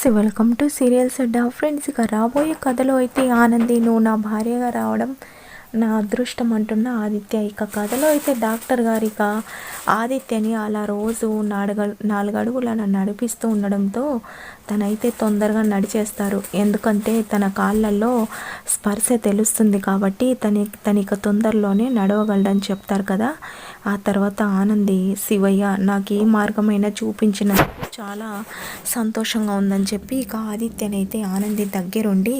Friends welcome to serials అడ్డా friends ఇక రాబోయే కథలో అయితే ఆనంది నువ్వు నా భార్యగా రావడం నా అదృష్టం అంటున్న ఆదిత్య. ఇక కథలో అయితే డాక్టర్ గారు ఇక ఆదిత్యని అలా రోజు నాలుగ నాలుగు అడుగులను నడిపిస్తూ ఉండడంతో తనైతే తొందరగా నడిచేస్తారు. ఎందుకంటే తన కాళ్ళల్లో స్పర్శ తెలుస్తుంది కాబట్టి తన తనిక తొందరలోనే నడవగలడని చెప్తారు కదా. ఆ తర్వాత ఆనంది శివయ్య నాకు ఏ మార్గమైనా చూపించిన చాలా సంతోషంగా ఉందని చెప్పి ఇక ఆదిత్యనైతే ఆనంది దగ్గరుండి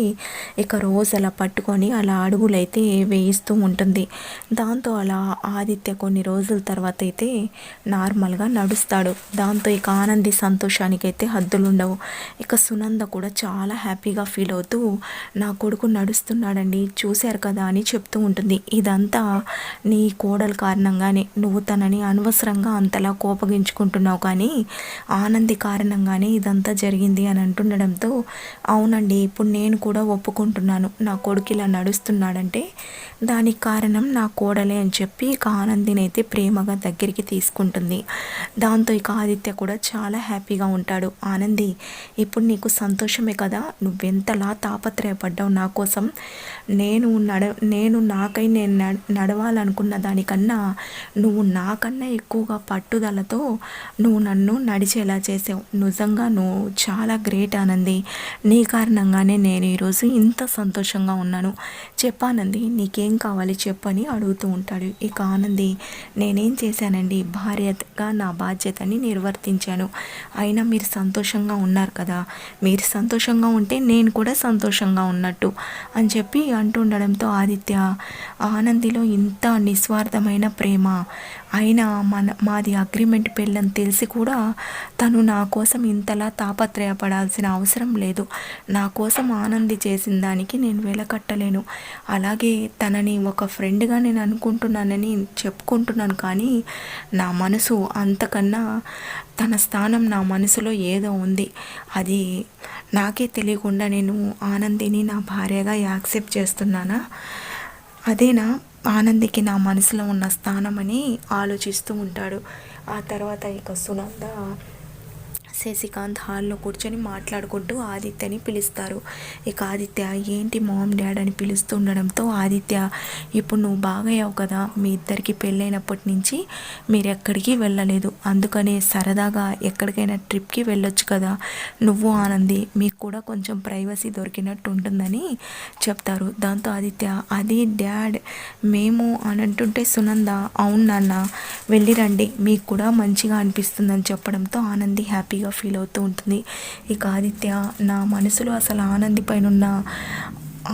ఇక రోజు అలా పట్టుకొని అలా అడుగులైతే వేయిస్తూ ఉంటుంది. దాంతో అలా ఆదిత్య కొన్ని రోజుల తర్వాత అయితే నార్మల్గా నడుస్తాడు. దాంతో ఇక ఆనంది సంతోషానికైతే హద్దులు ఉండవు ఇక సునంద కూడా చాలా హ్యాపీగా ఫీల్ అవుతూ నా కొడుకు నడుస్తున్నాడండి చూశారు కదా అని చెప్తూ ఉంటుంది. ఇదంతా నీ కోడలు కారణంగానే నువ్వు తనని అనవసరంగా అంతలా కోపగించుకుంటున్నావు కానీ ఆనంది కారణంగానే ఇదంతా జరిగింది అని అంటుండడంతో అవునండి ఇప్పుడు నేను కూడా ఒప్పుకుంటున్నాను. నా కొడుకు ఇలా నడుస్తున్నాడంటే దానికి కారణం నా కోడలే అని చెప్పి ఇక ఆనందిని అయితే ప్రేమగా దగ్గరికి తీసుకుంటుంది. దాంతో ఇక ఆదిత్య కూడా చాలా హ్యాపీగా ఉంటాడు. ఆనంది ఇప్పుడు నీకు సంతోషమే కదా. నువ్వెంతలా తాపత్రయపడ్డావు నా కోసం. నేను నడ నేను నాకై నేను నడవాలనుకున్న దానికన్నా నువ్వు నాకన్నా ఎక్కువగా పట్టుదలతో నువ్వు నన్ను నడిచేలా చేసావు. నిజంగా నువ్వు చాలా గ్రేట్ ఆనంది. నీ కారణంగానే నేను ఈరోజు ఇంత సంతోషంగా ఉన్నాను. చెప్పానంది నీకేం కావాలి చెప్పని అడుగుతూ ఉంటాడు. ఇక ఆనంది నేనేం చేశానండి? భార్యగా నా బాధ్యతని నిర్వర్తించాను. అయినా మీరు సంతోషంగా ఉన్నారు కదా. మీరు సంతోషంగా ఉంటే నేను కూడా సంతోషంగా ఉన్నట్టు అని చెప్పి అంటుండడంతో ఆదిత్య ఆనందిలో ఇంత నిస్వార్థమైన ప్రేమ. అయినా మన మాది అగ్రిమెంట్ పెళ్ళని తెలిసి కూడా తను నా కోసం ఇంతలా తాపత్రయపడాల్సిన అవసరం లేదు. నా కోసం ఆనంది చేసిన దానికి నేను వెలకట్టలేను. అలాగే తనని ఒక ఫ్రెండ్గా నేను అనుకుంటున్నానని చెప్పుకుంటున్నాను కానీ నా మనసు అంతకన్నా తన స్థానం నా మనసులో ఏదో ఉంది. అది నాకే తెలియకుండా నేను ఆనందిని నా భార్యగా యాక్సెప్ట్ చేస్తున్నానా? అదేనా? ఆనందికి నా మనసులో ఉన్న స్థానమని ఆలోచిస్తూ ఉంటాడు. ఆ తర్వాత ఇక సునంద శశికాంత్ హాల్లో కూర్చొని మాట్లాడుకుంటూ ఆదిత్యని పిలుస్తారు. ఇక ఆదిత్య ఏంటి మామ్ డాడ్ అని పిలుస్తుండడంతో ఆదిత్య ఇప్పుడు నువ్వు బాగయ్యావు కదా మీ ఇద్దరికి పెళ్ళైనప్పటి నుంచి మీరు ఎక్కడికి వెళ్ళలేదు. అందుకనే సరదాగా ఎక్కడికైనా ట్రిప్కి వెళ్ళొచ్చు కదా. నువ్వు ఆనంది మీకు కూడా కొంచెం ప్రైవసీ దొరికినట్టు ఉంటుందని చెప్తారు. దాంతో ఆదిత్య అది డాడ్ మేము అని అంటుంటే సునంద అవును నాన్న వెళ్ళి రండి. మీకు కూడా మంచిగా అనిపిస్తుందని చెప్పడంతో ఆనంది హ్యాపీగా హ్యాపీగా ఫీల్ అవుతూ ఉంటుంది. ఇక ఆదిత్య నా మనసులో అసలు ఆనంది పైన ఉన్న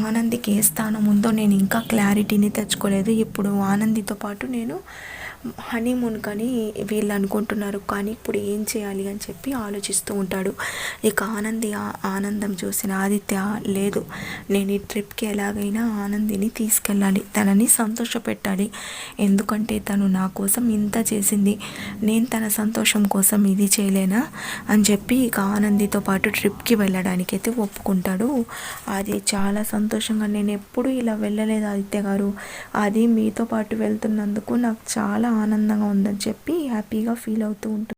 ఆనందికి ఏ స్థానం ఉందో నేను ఇంకా క్లారిటీని తెచ్చుకోలేదు. ఇప్పుడు ఆనందితో పాటు నేను హనీమూన్ కానీ వీళ్ళు అనుకుంటున్నారు కానీ ఇప్పుడు ఏం చేయాలి అని చెప్పి ఆలోచిస్తూ ఉంటాడు. ఇక ఆనంది ఆనందం చూసిన ఆదిత్య లేదు నేను ఈ ట్రిప్కి ఎలాగైనా ఆనందిని తీసుకెళ్ళాలి తనని సంతోషపెట్టాలి. ఎందుకంటే తను నా కోసం ఇంత చేసింది నేను తన సంతోషం కోసం ఇది చేయలేనా? అని చెప్పి ఇక ఆనందితో పాటు ట్రిప్కి వెళ్ళడానికి అయితే ఒప్పుకుంటాడు అది చాలా సంతోషంగా నేను ఎప్పుడు ఇలా వెళ్ళలేదు ఆదిత్య గారు. అది మీతో పాటు వెళ్తున్నందుకు నాకు చాలా ఆనందంగా ఉందని చెప్పి హ్యాపీగా ఫీల్ అవుతూ ఉంటుంది